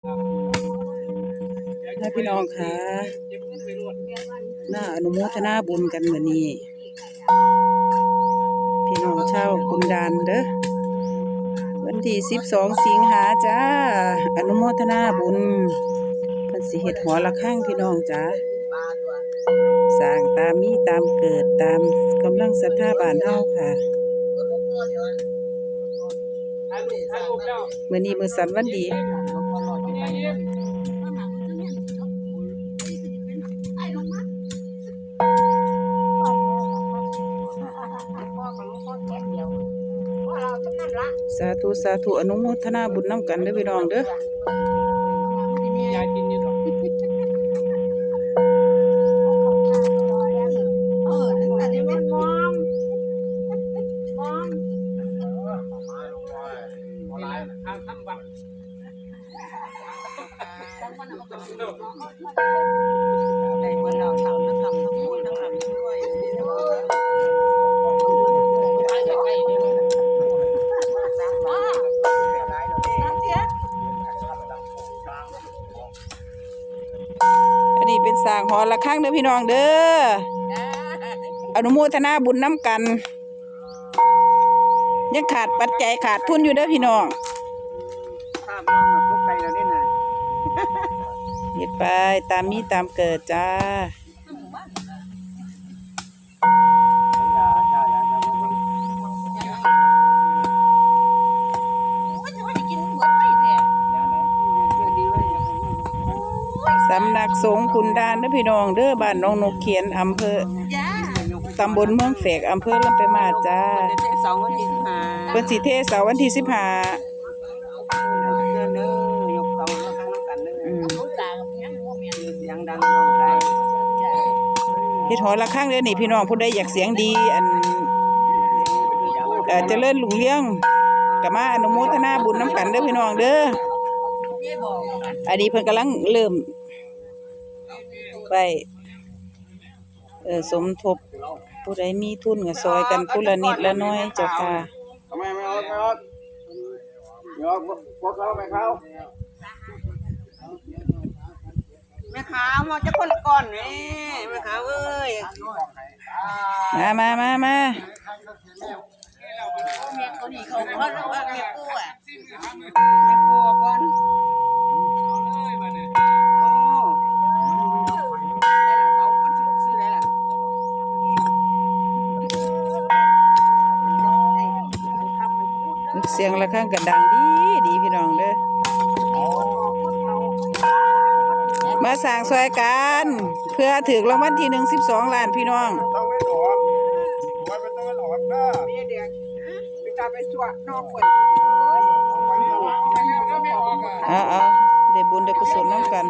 ให้พี่น้องค่ะน่าอนุโมทนาบุญกันมื้อนี้ พี่น้องชาวกุนดานเด้อวันที่12สิงหาจ้า อนุโมทนาบุญเพิ่นสิเฮ็ดหัวละข้างพี่น้องจ้าสร้างตามมีตามเกิดตามกำลังศรัทธาบ้านเฮาค่ะมื้อนี้มื้อสันวันดี สาธุสาธุอนุโมทนาบุญนํกันเด้อพี่น้องเด้อยายกินอยู่นแต่ได้แม่มอม ทางทำวัด ได้วันเราทำทั้งทำทั้งพูดทั้งทำด้วย อันนี้เป็นสร้างหอละข้างเด้อพี่น้องเด้อ อนุโมทนาบุญนํกัน ยังขาดปัจจัยขาดทุนอยู่เด้อพี่น้องภาพมองแบบพวกไก่เราได้ไง เฮ็ดไปตามมีตามเกิดจ้าสำนักสงฆ์ขุนดานเด้อพี่น้องเด้อบ้านหน้องนกเขียนอำเภอจ้าตำบลเมืองแฝกอำเภอลำไปางมาศจ้าเด็กเสาร์วันที่ห้าเพิ่นสิเทศเสาร์วันที่15เดิน เฮ็ดหอละข้างเด้อนี่พี่น้องผู้ใดอยากเสียงดี อันเอ่อเจริญรุ่งเรืองก็มาอนุโมทนาบุญนํกันเด้อพี่น้องเด้ออันนี้เพิ่นกำลังเริ่ม ไปเออสมทบผู้ใดมีทุนก็ซอยกันผู้ละนิดละน้อยเจ้าค่ะทำไมไม่ออกไม่ออกไม่ออกพวกเขาไม่เขา ม่ขาวมาจะคนละก่อนนี่แม่ขาวเอ้ยมามามามาแม่เขาดีเขาเขาเรียกว่าแม่ปูอะแม่ปูก่อนโอ้ได้ละเสามันซื้อได้ละเสียงละข้างก็ดังดีดีพี่น้องเด้อ มาสร้างซอยกัน เพื่อถึงรางวัลที่หนึ่งสิบสองล้านพี่น้อง ต้องไม่หลอกไว้ไม่ต้องไม่หลอกนะมีเด็กไปตาไปสวดนอกป่วยไม่ออกอะเอาเอาได้บุญได้กุศลน้ำกัน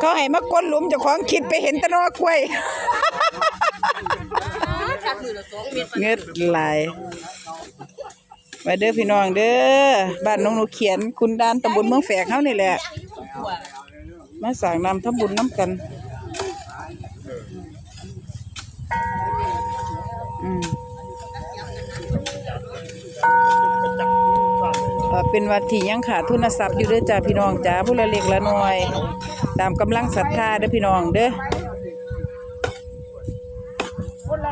เขาให้มาก้นหลุมเจ้าของคิดไปเห็นแตะนอกล้วยจับมือละสองเม็ดเงิดหลายไปเด้อพี่น้องเด้อบ้านน้องหนูเขียนคุณดานตำบลเมืองแฝกเฮานี่แหละ มาสร้างนำทำบุญน้ำกันอือเป็นวัดที่ยังขาดทุนทรัพย์อยู่เด้อจ้าพี่น้องจ้าผู้ละเล็กละน้อย ตามกำลังศรัทธาเด้อพี่น้องเด้อ